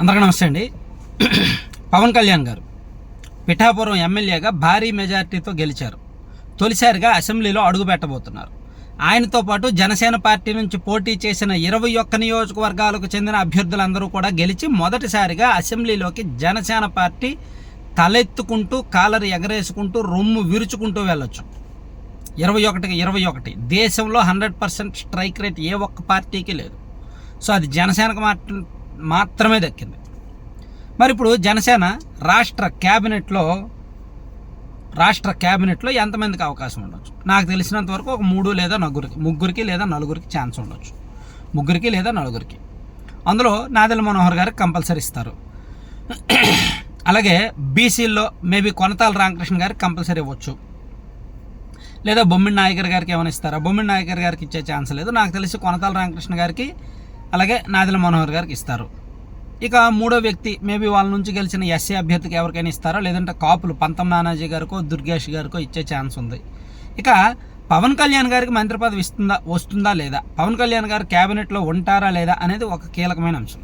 అందరికీ నమస్తే అండి. పవన్ కళ్యాణ్ గారు పిఠాపురం ఎమ్మెల్యేగా భారీ మెజార్టీతో గెలిచారు. తొలిసారిగా అసెంబ్లీలో అడుగుపెట్టబోతున్నారు ఆయనతో పాటు జనసేన పార్టీ నుంచి పోటీ చేసిన ఇరవై ఒక్క నియోజకవర్గాలకు చెందిన అభ్యర్థులందరూ కూడా గెలిచి మొదటిసారిగా అసెంబ్లీలోకి జనసేన పార్టీ తలెత్తుకుంటూ కాలర్ ఎగరేసుకుంటూ రొమ్ము విరుచుకుంటూ వెళ్ళొచ్చు. ఇరవై ఒకటికి ఇరవై ఒకటి. దేశంలో హండ్రెడ్ పర్సెంట్ స్ట్రైక్ రేట్ ఏ ఒక్క పార్టీకి లేదు. సో అది జనసేనకు మాట్లా మాత్రమే దక్కింది. మరి ఇప్పుడు జనసేన రాష్ట్ర క్యాబినెట్లో రాష్ట్ర క్యాబినెట్లో ఎంతమందికి అవకాశం ఉండొచ్చు? నాకు తెలిసినంత వరకు ఒక మూడు లేదా నలుగురికి ముగ్గురికి లేదా నలుగురికి ఛాన్స్ ఉండొచ్చు. ముగ్గురికి లేదా నలుగురికి. అందులో నాదెల మనోహర్ గారికి కంపల్సరీ ఇస్తారు. అలాగే బీసీల్లో మేబీ కొనతాల రామకృష్ణ గారికి కంపల్సరీ ఇవ్వచ్చు. లేదా బొమ్మిడి నాయకర్ గారికి ఏమైనా ఇస్తారా? బొమ్మిడి నాయకర్ గారికి ఇచ్చే ఛాన్స్ లేదు. నాకు తెలిసి కొనతాల రామకృష్ణ గారికి అలాగే నాదిల మనోహర్ గారికి ఇస్తారు. ఇక మూడో వ్యక్తి మేబీ వాళ్ళ నుంచి గెలిచిన ఎస్ఏ అభ్యర్థికి ఎవరికైనా ఇస్తారో? లేదంటే కాపులు పంతం నానాజీ గారికో దుర్గేష్ గారికో ఇచ్చే ఛాన్స్ ఉంది. ఇక పవన్ కళ్యాణ్ గారికి మంత్రి పదవి ఇస్తుందా వస్తుందా లేదా? పవన్ కళ్యాణ్ గారు క్యాబినెట్లో ఉంటారా లేదా అనేది ఒక కీలకమైన అంశం.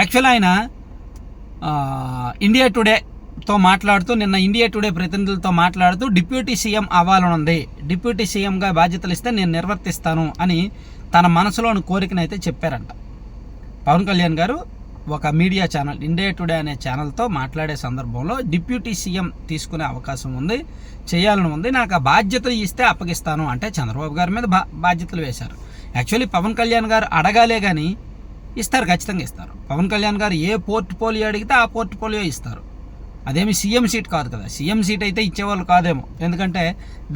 యాక్చువల్ ఆయన ఇండియా టుడే తో మాట్లాడుతూ నిన్న ఇండియా టుడే ప్రతినిధులతో మాట్లాడుతూ డిప్యూటీ సీఎం అవ్వాలనుంది. డిప్యూటీ సీఎంగా బాధ్యతలు ఇస్తే నేను నిర్వర్తిస్తాను అని తన మనసులోని కోరికనైతే చెప్పారంట. పవన్ కళ్యాణ్ గారు ఒక మీడియా ఛానల్ ఇండియా టుడే అనే ఛానల్తో మాట్లాడే సందర్భంలో డిప్యూటీ సీఎం తీసుకునే అవకాశం ఉంది చేయాలని ఉంది నాకు ఆ బాధ్యతలు ఇస్తే అప్పగిస్తాను అంటే చంద్రబాబు గారి మీద బా బాధ్యతలు వేశారు. యాక్చువల్లీ పవన్ కళ్యాణ్ గారు అడగాలే కానీ ఇస్తారు ఖచ్చితంగా ఇస్తారు. పవన్ కళ్యాణ్ గారు ఏ పోర్ట్ఫోలియో అడిగితే ఆ పోర్ట్ఫోలియో ఇస్తారు. అదేమి సీఎం సీట్ కాదు కదా. సీఎం సీట్ అయితే ఇచ్చేవాళ్ళు కాదేమో. ఎందుకంటే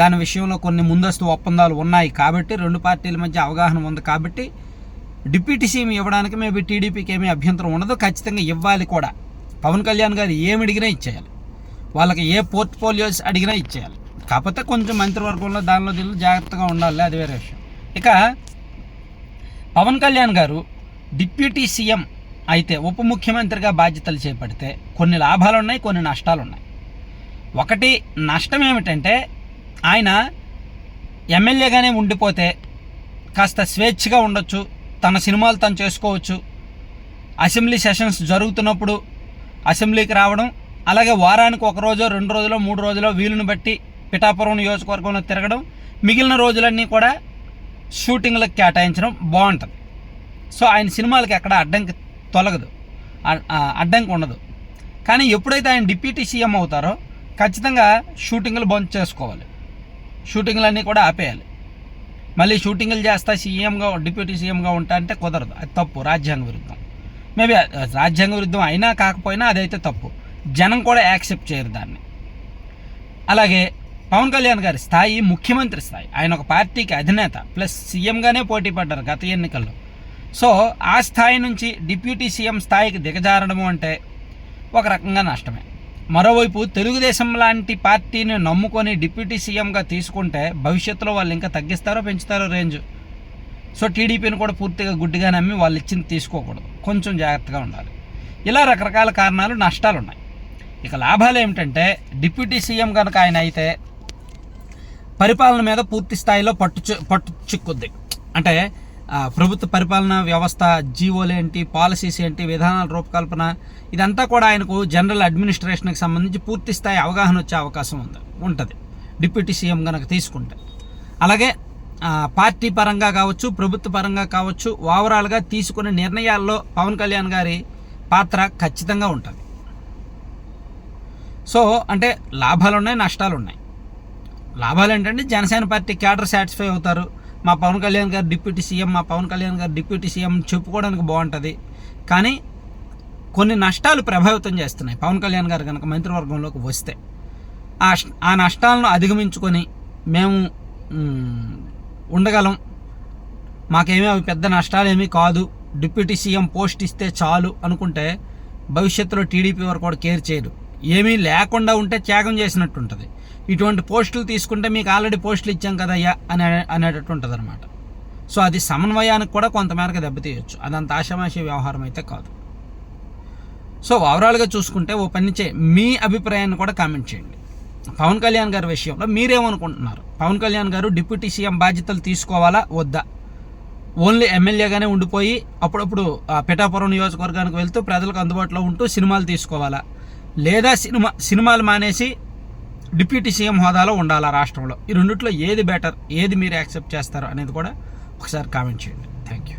దాని విషయంలో కొన్ని ముందస్తు ఒప్పందాలు ఉన్నాయి కాబట్టి రెండు పార్టీల మధ్య అవగాహన ఉంది కాబట్టి డిప్యూటీ సీఎం ఇవ్వడానికి మేబీ టీడీపీకి ఏమీ అభ్యంతరం ఉండదు. ఖచ్చితంగా ఇవ్వాలి కూడా. పవన్ కళ్యాణ్ గారు ఏమి అడిగినా ఇచ్చేయాలి. వాళ్ళకి ఏ పోర్ట్ఫోలియోస్ అడిగినా ఇచ్చేయాలి. కాకపోతే కొంచెం మంత్రివర్గంలో దానిలో దీనిలో జాగ్రత్తగా ఉండాలి. అది వేరే విషయం. ఇక పవన్ కళ్యాణ్ గారు డిప్యూటీ సీఎం అయితే ఉప ముఖ్యమంత్రిగా బాధ్యతలు చేపడితే కొన్ని లాభాలు ఉన్నాయి కొన్ని నష్టాలు ఉన్నాయి ఒకటి నష్టం ఏమిటంటే ఆయన ఎమ్మెల్యేగానే ఉండిపోతే కాస్త స్వేచ్ఛగా ఉండొచ్చు తన సినిమాలు తను చేసుకోవచ్చు. అసెంబ్లీ సెషన్స్ జరుగుతున్నప్పుడు అసెంబ్లీకి రావడం అలాగే వారానికి ఒక రోజు రెండు రోజులు మూడు రోజులు వీలుని బట్టి పిఠాపురం నియోజకవర్గంలో తిరగడం మిగిలిన రోజులన్నీ కూడా షూటింగ్లకు కేటాయించడం బాగుంటుంది. సో ఆయన సినిమాలకు ఎక్కడ అడ్డంకి తొలగదు. అడ్డంకి ఉండదు. కానీ ఎప్పుడైతే ఆయన డిప్యూటీ సీఎం అవుతారో ఖచ్చితంగా షూటింగ్లు బంద్ చేసుకోవాలి. షూటింగ్లన్నీ కూడా ఆపేయాలి. మళ్ళీ షూటింగ్లు చేస్తా సీఎంగా డిప్యూటీ సీఎంగా ఉంటా అంటే కుదరదు. అది తప్పు రాజ్యాంగ విరుద్ధం. మేబీ రాజ్యాంగ విరుద్ధం అయినా కాకపోయినా అదైతే తప్పు. జనం కూడా యాక్సెప్ట్ చేయరు దాన్ని. అలాగే పవన్ కళ్యాణ్ గారి స్థాయి ముఖ్యమంత్రి స్థాయి. ఆయన ఒక పార్టీకి అధినేత ప్లస్ సీఎంగానే పోటీ పడ్డారు గత ఎన్నికల్లో. సో ఆ స్థాయి నుంచి డిప్యూటీ సీఎం స్థాయికి దిగజారడము అంటే ఒక రకంగా నష్టమే. మరోవైపు తెలుగుదేశం లాంటి పార్టీని నమ్ముకొని డిప్యూటీ సీఎంగా తీసుకుంటే భవిష్యత్తులో వాళ్ళు ఇంకా తగ్గిస్తారో పెంచుతారో రేంజ్. సో టీడీపీని కూడా పూర్తిగా గుడ్డిగా నమ్మి వాళ్ళు ఇచ్చింది తీసుకోకూడదు. కొంచెం జాగ్రత్తగా ఉండాలి. ఇలా రకరకాల కారణాలు నష్టాలు ఉన్నాయి ఇక లాభాలు ఏమిటంటే డిప్యూటీ సీఎం కనుక ఆయన అయితే పరిపాలన మీద పూర్తి స్థాయిలో పట్టు పట్టు చిక్కుద్ది అంటే ప్రభుత్వ పరిపాలన వ్యవస్థ జీవోలు ఏంటి పాలసీస్ ఏంటి విధానాల రూపకల్పన ఇదంతా కూడా ఆయనకు జనరల్ అడ్మినిస్ట్రేషన్కి సంబంధించి పూర్తి స్థాయి అవగాహన వచ్చే అవకాశం ఉంది ఉంటుంది. డిప్యూటీ సీఎం కనుక తీసుకుంటే. అలాగే పార్టీ పరంగా కావచ్చు ప్రభుత్వ పరంగా కావచ్చు ఓవరాల్గా తీసుకునే నిర్ణయాల్లో పవన్ కళ్యాణ్ గారి పాత్ర ఖచ్చితంగా ఉంటుంది. సో అంటే లాభాలు ఉన్నాయి నష్టాలు ఉన్నాయి లాభాలు ఏంటంటే జనసేన పార్టీ క్యాడర్ సాటిస్ఫై అవుతారు. మా పవన్ కళ్యాణ్ గారు డిప్యూటీ సీఎం మా పవన్ కళ్యాణ్ గారు డిప్యూటీ సీఎం చెప్పుకోవడానికి బాగుంటుంది. కానీ కొన్ని నష్టాలు ప్రభావితం చేస్తున్నాయి పవన్ కళ్యాణ్ గారు కనుక మంత్రివర్గంలోకి వస్తే. ఆ ఆ నష్టాలను అధిగమించుకొని మేము ఉండగలం. మాకేమీ అవి పెద్ద నష్టాలు ఏమీ కాదు. డిప్యూటీ సీఎం పోస్ట్ ఇస్తే చాలు అనుకుంటే భవిష్యత్తులో టీడీపీ వారు కూడా కేర్ చేయరు. ఏమీ లేకుండా ఉంటే త్యాగం చేసినట్టు ఉంటుంది ఇటువంటి పోస్టులు తీసుకుంటే మీకు ఆల్రెడీ పోస్టులు ఇచ్చాం కదయ్యా అనే అనేటట్టు ఉంటుంది అనమాట సో అది సమన్వయానికి కూడా కొంతమేరకు దెబ్బతీయచ్చు అదంత ఆషామాషి వ్యవహారం అయితే కాదు. సో ఓవరాల్గా చూసుకుంటే ఓ పని చే మీ అభిప్రాయాన్ని కూడా కామెంట్ చేయండి. పవన్ కళ్యాణ్ గారి విషయంలో మీరేమనుకుంటున్నారు? పవన్ కళ్యాణ్ గారు డిప్యూటీ సీఎం బాధ్యతలు తీసుకోవాలా వద్దా? ఓన్లీ ఎమ్మెల్యేగానే ఉండిపోయి అప్పుడప్పుడు ఆ పిఠాపురం నియోజకవర్గానికి వెళ్తూ ప్రజలకు అందుబాటులో ఉంటూ సినిమాలు తీసుకోవాలా? లేదా సినిమా సినిమాలు మానేసి డిప్యూటీ సీఎం హోదాలో ఉండాలా రాష్ట్రంలో? ఈ రెండిట్లో ఏది బెటర్ ఏది మీరు యాక్సెప్ట్ చేస్తారు అనేది కూడా ఒకసారి కామెంట్ చేయండి. Thank you